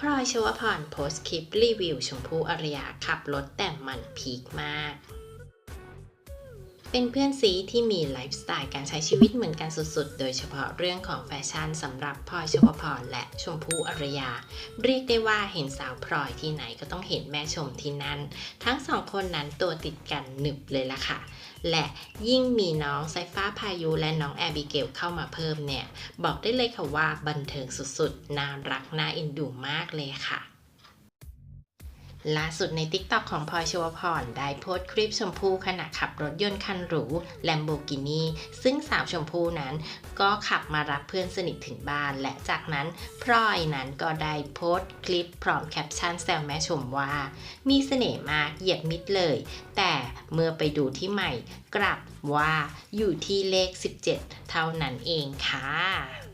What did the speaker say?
พลอยชวพรโพสต์คลิปรีวิวชมพู่อารยาขับรถแต่มันพีคมาก เป็นเพื่อนซีที่มีไลฟ์สไตล์การใช้ชีวิตเหมือนกันสุดๆ โดยเฉพาะเรื่องของแฟชั่นสำหรับพลอยชวพรและชมพู่อารยา เรียกได้ว่าเห็นสาวพลอยที่ไหนก็ต้องเห็นแม่ชมที่นั่น ทั้งสองคนนั้นตัวติดกันหนึบเลยล่ะค่ะ และยิ่งมีน้องไซฟ้าพายุและน้องแอบิเกลเข้ามาเพิ่มเนี่ย บอกได้เลยค่ะว่าบันเทิงสุดๆ น่ารักน่าเอ็นดูมากเลยค่ะ ล่าสุดใน TikTok ของพลอยชวพรได้โพสต์คลิปชมพู่ขณะขับรถยนต์คันหรู Lamborghini ซึ่งสาวชมพู่นั้นก็ขับมารับเพื่อนสนิทถึงบ้าน และจากนั้นพลอยนั้นก็ได้โพสต์คลิปพร้อมแคปชั่นแซวแม่ชมว่า มีเสน่ห์มากเหยียดมิดเลย แต่เมื่อไปดูที่ใหม่กลับว่าอยู่ที่เลข 17 เท่านั้นเองค่ะ